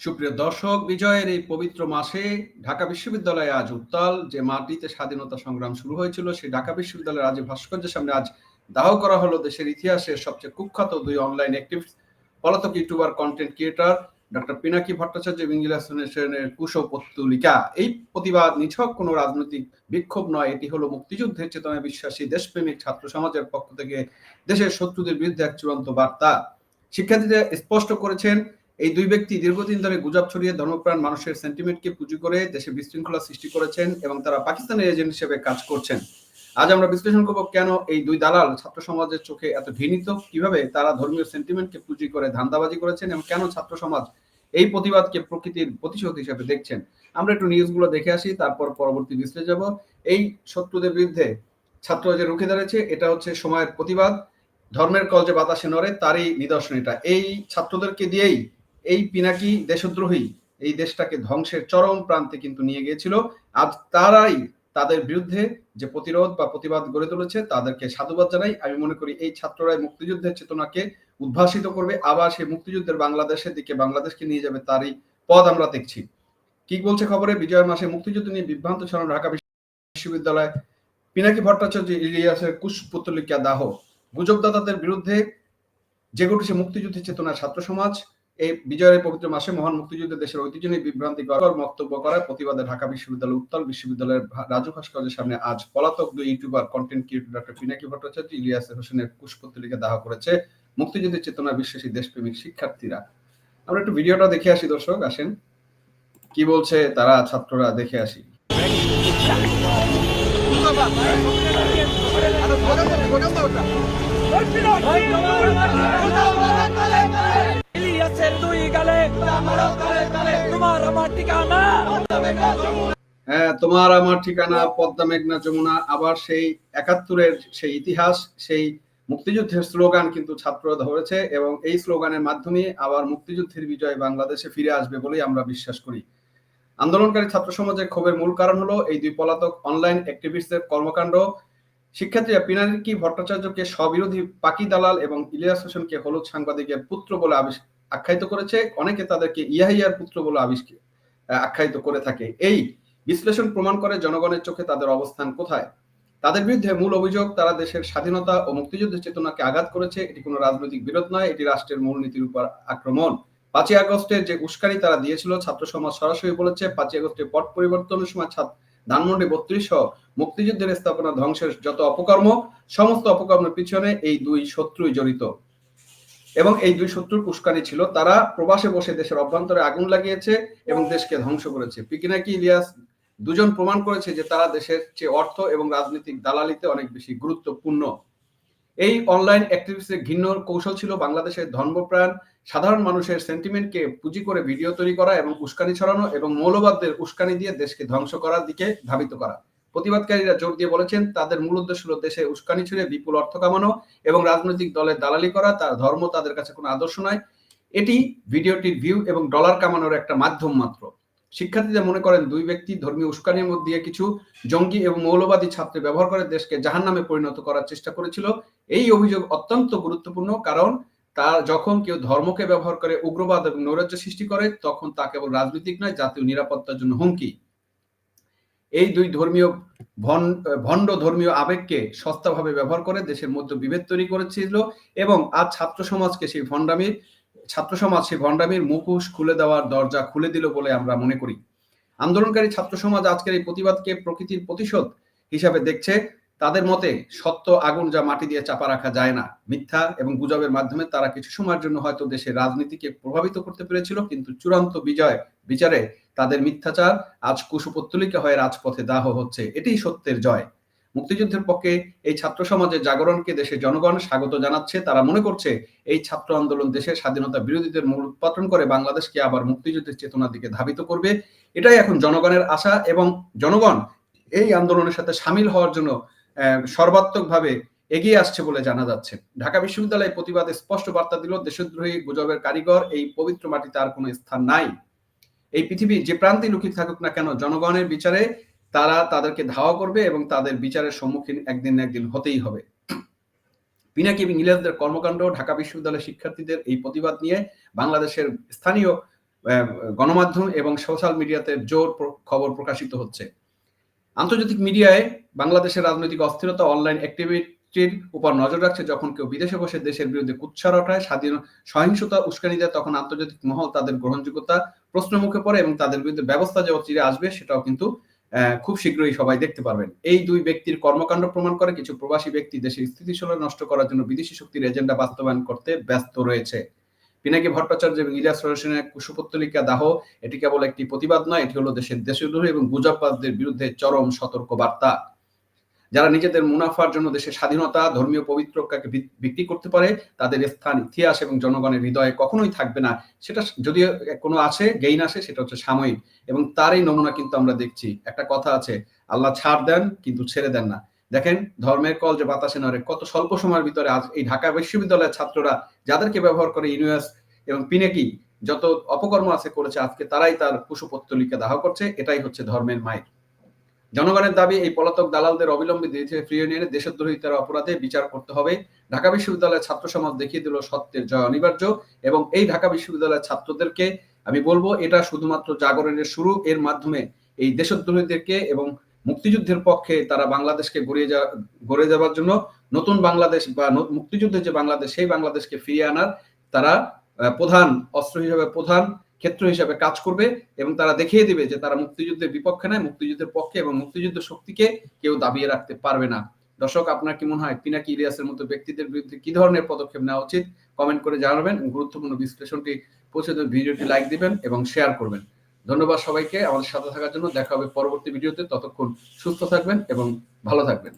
সুপ্রিয় দর্শক, বিজয়ের এই পবিত্র মাসে ঢাকা বিশ্ববিদ্যালয়ে আজ উত্তাল। যে মাটিতে স্বাধীনতা সংগ্রাম শুরু হয়েছিল, সেই ঢাকা বিশ্ববিদ্যালয়ের রাজীব ভাস্কর্যের সামনে আজ দাহ করা হলো দেশের ইতিহাসের সবচেয়ে কুখ্যাত দুই অনলাইন অ্যাক্টিভ পলাতক YouTuber content creator doctor Pinaki Bhattacharya এবং ইংলিশ সেনের কুশো এই প্রতিবাদ নিছক কোনো রাজনৈতিক বিক্ষোভ নয়, এটি হলো মুক্তিযুদ্ধের চেতনায় বিশ্বাসী দেশপ্রেমিক ছাত্র সমাজের পক্ষ থেকে দেশের শত্রুদের বিরুদ্ধে এক চূড়ান্ত বার্তা। শিক্ষার্থীরা স্পষ্ট করেছেন এই দুই ব্যক্তি দীর্ঘদিন ধরে গুজব ছড়িয়ে ধর্মপ্রাণ মানুষের সেন্টিমেন্টকে পুঁজি করে দেশে বিশৃঙ্খলা সৃষ্টি করেছেন এবং তারা পাকিস্তানের এজেন্ট হিসেবে কাজ করছেন। আজ আমরা বিশ্লেষণ করব কেন এই দুই দালাল ছাত্র সমাজের চোখে এত ঘৃণিত? কীভাবে তারা ধর্মীয় সেন্টিমেন্টকে পুঁজি করে ধান্দাবাজি করেছেন এবং কেন ছাত্র সমাজ এই প্রতিবাদকে প্রকৃতির প্রতিশোধ হিসেবে দেখছেন? আমরা একটু নিউজগুলো দেখে আসি, তারপর পরবর্তী বিশ্লেষণ যাব। এই শত্রুদের বিরুদ্ধে ছাত্র যে রুখে দাঁড়িয়েছে, এটা হচ্ছে সময়ের প্রতিবাদ। ধর্মের কল যে বাতাসে নড়ে, তারই নিদর্শন এটা। এই ছাত্রদেরকে দিয়েই এই পিনাকি দেশদ্রোহী এই দেশটাকে ধ্বংসের চরম প্রান্তে কিন্তু নিয়ে গিয়েছিল। আজ তারাই তাদের বিরুদ্ধে যে প্রতিরোধ বা প্রতিবাদ গড়ে তুলেছে, তাদেরকে সাধুবাদ জানাই। আমি মনে করি এই ছাত্ররাই মুক্তিযুদ্ধের চেতনাকে উদ্ভাসিত করবে। আবার সেই মুক্তিযুদ্ধের বাংলাদেশের দিকে বাংলাদেশকে নিয়ে যাবে তারই পদ আমরা দেখছি। কি বলছে খবরে? বিজয়ের মাসে মুক্তিযুদ্ধ নিয়ে বিভ্রান্ত ছড়ানো ঢাকা বিশ্ববিদ্যালয় পিনাকি ভট্টাচার্য ইলিয়াসের কুশপুতলিকা দাহ। গুজবদাতাদের বিরুদ্ধে যে ঘটেছে মুক্তিযুদ্ধের চেতনা ছাত্র সমাজ এই বিজয়ের পবিত্র মাসে মহান মুক্তিযুদ্ধে দেশের ঐতিহ্য নিয়ে বিভ্রান্তিকর বক্তব্য করায় প্রতিবাদে ঢাকা বিশ্ববিদ্যালয় উত্তল বিশ্ববিদ্যালয়ের রাজু ভাস্করের সামনে আজ পলাতক দুই YouTuber content creator doctor Pinaki Bhattacharya, Ilias হোসেনের কুশপত্রিকা দাহ করেছে মুক্তিযুদ্ধের চেতনা বিশ্বাসী দেশপ্রেমিক শিক্ষার্থীরা। আমরা একটু ভিডিওটা দেখে আসি দর্শক, আসেন। কি বলছে তারা ছাত্ররা, দেখে আসি। হ্যাঁ তোমার আমার ঠিকানা, পদ্মা মেঘনা যমুনা। আবার সেই একাত্তরের সেই ইতিহাস, সেই মুক্তিযুদ্ধের স্লোগান কিন্তু ছাত্ররা ধরেছে এবং এই স্লোগানের মাধ্যমে আবার মুক্তিযুদ্ধের বিজয় বাংলাদেশে ফিরে আসবে বলেই আমরা বিশ্বাস করি। আন্দোলনকারী ছাত্র সমাজের ক্ষোভের মূল কারণ হলো এই দুই পলাতক অনলাইন অ্যাক্টিভিস্টদের কর্মকাণ্ড। শিক্ষার্থীরা পিনাকি ভট্টাচার্যকে স্ববিরোধী পাকি দালাল এবং ইলিয়াস হোসেনকে হলুদ সাংবাদিকের পুত্র বলে আখ্যায়িত করেছে, অনেকে তাদেরকে ইয়াহিয়ার পুত্র বলে আবিষ্কার আখ্যায়িত করে থাকে। এই বিশ্লেষণ প্রমাণ করে জনগণের চোখে তাদের অবস্থান কোথায়? তাদের বিরুদ্ধে মূল অভিযোগ, তারা দেশের স্বাধীনতা ও মুক্তিযুদ্ধের চেতনাকে আঘাত করেছে। এটি কোনো রাজনৈতিক বিরোধ নয়, এটি রাষ্ট্রের মূলনীতির উপর আক্রমণ। পাঁচই আগস্টের যে উস্কানি তারা দিয়েছিল, ছাত্র সমাজ সরাসরি বলেছে, পাঁচই আগস্টের পট পরিবর্তনের সময় ছাত্র, ধানমন্ডি বত্রিশ মুক্তিযুদ্ধের স্থাপনা ধ্বংসের যত অপকর্ম, সমস্ত অপকর্মের পিছনে এই দুই শত্রুই জড়িত। এবং এই দুই শত্রুর উস্কানি ছিল, তারা প্রবাসে বসে দেশের অভ্যন্তরে আগুন লাগিয়েছে এবং দেশকে ধ্বংস করেছে। পিকিনাকি ইলিয়াস দুজন প্রমাণ করেছে যে তারা দেশের চেয়ে অর্থ এবং রাজনৈতিক দালালিতে অনেক বেশি গুরুত্বপূর্ণ। এই অনলাইন অ্যাক্টিভিস্টের ঘিন্ন কৌশল ছিল বাংলাদেশের ধর্মপ্রাণ, সাধারণ মানুষের সেন্টিমেন্টকে পুঁজি করে ভিডিও তৈরি করা এবং উস্কানি ছড়ানো এবং মৌলবাদদের উস্কানি দিয়ে দেশকে ধ্বংস করার দিকে ধাবিত করা। প্রতিবাদকারীরা জোর দিয়ে বলেছেন, তাদের মূল উদ্দেশ্য হল দেশে উস্কানি ছুড়ে বিপুল অর্থ কামানো এবং রাজনৈতিক দলের দালালি করা। তার ধর্ম তাদের কাছে কোনো আদর্শ নয়। এটি ভিডিওটির ভিউ এবং ডলার কামানোর একটা মাধ্যম মাত্র। শিক্ষার্থীরা মনে করেন, দুই ব্যক্তি ধর্মীয় উস্কানির মধ্যে দিয়ে কিছু জঙ্গি এবং মৌলবাদী ছাত্র ব্যবহার করে দেশকে জাহান নামে পরিণত করার চেষ্টা করেছিল। এই অভিযোগ অত্যন্ত গুরুত্বপূর্ণ, কারণ তা যখন কেউ ধর্মকে ব্যবহার করে উগ্রবাদ এবং নৈরাজ্য সৃষ্টি করে, তখন তা কেবল রাজনৈতিক নয়, জাতীয় নিরাপত্তার জন্য হুমকি। এই দুই ধর্মীয় ভণ্ড ধর্মীয় আবেগকে সস্তাভাবে ব্যবহার করে দেশের মধ্যে বিভেদ তৈরি করেছিল এবং আজ ছাত্র সমাজকে সেই ভণ্ডামির ছাত্র সমাজ সেই ভণ্ডামির মুখোশ খুলে দেওয়ার দরজা খুলে দিল বলে আমরা মনে করি। আন্দোলনকারী ছাত্র সমাজ আজকের এই প্রতিবাদকে প্রকৃতির প্রতিশোধ হিসাবে দেখছে। তাদের মতে সত্য আগুন যা মাটি দিয়ে চাপা রাখা যায় না, মিথ্যা এবং গুজবের মাধ্যমে তারা কিছু সময়ের জন্য হয়তো দেশের রাজনীতিকে প্রভাবিত করতে পেরেছিল, কিন্তু চূড়ান্ত বিজয়, বিচারে তাদের মিথ্যাচার আজ কুশপুত্তলিকা হয়ে রাজপথে দাহ হচ্ছে এটি সত্যের জয়। মুক্তিযুদ্ধের পক্ষে এই ছাত্র সমাজের জাগরণকে দেশের জনগণ স্বাগত জানাচ্ছে, তারা মনে করছে এই ছাত্র আন্দোলন দেশের স্বাধীনতা বিরোধীদের মূল উৎপাদন করে, বাংলাদেশকে আবার মুক্তিযুদ্ধের চেতনার দিকে ধাবিত করবে। এটাই এখন জনগণের আশা এবং জনগণ এই আন্দোলনের সাথে সামিল হওয়ার জন্য সর্বাত্মকভাবে এগিয়ে আসছে বলে জানা যাচ্ছে। ঢাকা বিশ্ববিদ্যালয় প্রতিবাদে স্পষ্ট বার্তা দিল, দেশদ্রোহী গুজবের কারিগর, এই পবিত্র মাটিতে আর কোনো স্থান নাই। এই পৃথিবীর যে প্রান্তে লুকিয়ে থাকুক না কেন, জনগণের বিচারে তারা তাদেরকে ধাওয়া করবে এবং তাদের বিচারের সম্মুখীন একদিন না একদিন হতেই হবে। পিনাকি এবং ইলিয়াসদের কর্মকাণ্ড, ঢাকা বিশ্ববিদ্যালয়ের শিক্ষার্থীদের এই প্রতিবাদ নিয়ে বাংলাদেশের স্থানীয় গণমাধ্যম এবং সোশ্যাল মিডিয়াতে জোর খবর প্রকাশিত হচ্ছে। আন্তর্জাতিক মিডিয়ায় বাংলাদেশের রাজনৈতিক অস্থিরতা অনলাইন অ্যাক্টিভিটির উপর নজর রাখছে। যখন কেউ বিদেশে বসে দেশের বিরুদ্ধে কুৎসা রটায় স্বাধীন সহিংসতা উস্কানি দেয়, তখন আন্তর্জাতিক মহল তাদের গ্রহণযোগ্যতা প্রশ্ন মুখে পড়ে এবং তাদের বিরুদ্ধে ব্যবস্থা যে অচিরে আসবে, সেটাও কিন্তু খুব শীঘ্রই সবাই দেখতে পারবেন। এই দুই ব্যক্তির কর্মকাণ্ড প্রমাণ করে কিছু প্রবাসী ব্যক্তি দেশের স্থিতিশীলতা নষ্ট করার জন্য বিদেশি শক্তির এজেন্ডা বাস্তবায়ন করতে ব্যস্ত রয়েছে। পিনাকি ভট্টাচার্য এবং ইলিয়াস রোশনের কুশপুত্তলিকা দাহ, এটি কেবল একটি প্রতিবাদ নয়, এটি হলো দেশের দেশদ্রোহী এবং গুজববাদদের বিরুদ্ধে চরম সতর্ক বার্তা যারা নিজেদের মুনাফার জন্য দেশের স্বাধীনতা, ধর্মীয় পবিত্রতাকে বি- বিক্রি করতে পারে, তাদের স্থান, ইতিহাস এবং জনগণের হৃদয়ে কখনোই থাকবে না। সেটা যদিও কোনো আছে গেইন আসে, সেটা হচ্ছে সাময়িক। এবং তারই নমুনা কিন্তু আমরা দেখছি। একটা কথা আছে, আল্লাহ ছাড় দেন, কিন্তু ছেড়ে দেন না। দেখেন, ধর্মের কল যে বাতাসে নড়ে, কত স্বল্প সময়ের ভিতরে আজ এই ঢাকা বিশ্ববিদ্যালয়ের ছাত্ররা যাদেরকে ব্যবহার করে ইউনিভার্স এবং পিনেকি যত অপকর্ম আছে করেছে আজকে, তারাই তার কুশপত্তলিকা দাহ করছে। এটাই হচ্ছে ধর্মের মাইক জনগণের দাবি, এই পলাতক দালালদের অবিলম্বে দেশে ফিরিয়ে নিয়ে এনে দেশদ্রোহিতার অপরাধে বিচার করতে হবে। ঢাকা বিশ্ববিদ্যালয়ের ছাত্র সমাজ দেখিয়ে দিল সত্যের জয় অনিবার্য এবং এই ঢাকা বিশ্ববিদ্যালয়ের ছাত্রদেরকে, আমি বলব, এটা শুধুমাত্র জাগরণের শুরু। এর মাধ্যমে এই দেশদ্রোহীদেরকে এবং মুক্তিযুদ্ধের পক্ষে তারা বাংলাদেশকে গড়িয়ে যা, গড়ে যাওয়ার জন্য নতুন বাংলাদেশ বা মুক্তিযুদ্ধের যে বাংলাদেশ, সেই বাংলাদেশকে ফিরিয়ে আনার তারা প্রধান অস্ত্র হিসেবে প্রধান ক্ষেত্র হিসেবে কাজ করবে এবং তারা দেখিয়ে দিবে যে তারা মুক্তিযুদ্ধের বিপক্ষে নয়, মুক্তিযুদ্ধের পক্ষে এবং মুক্তিযুদ্ধ শক্তিকে কেউ দাবিয়ে রাখতে পারবে না। দর্শক, আপনার কি মনে হয়? পিনাকি ইলিয়াসের মতো ব্যক্তিদের বিরুদ্ধে কি ধরনের পদক্ষেপ নেওয়া উচিত? কমেন্ট করে জানাবেন। গুরুত্বপূর্ণ বিশ্লেষণটি পৌঁছে ভিডিওটি লাইক দিবেন এবং শেয়ার করবেন। ধন্যবাদ সবাইকে আমাদের সাথে থাকার জন্য। দেখা হবে পরবর্তী ভিডিওতে। ততক্ষণ সুস্থ থাকবেন এবং ভালো থাকবেন।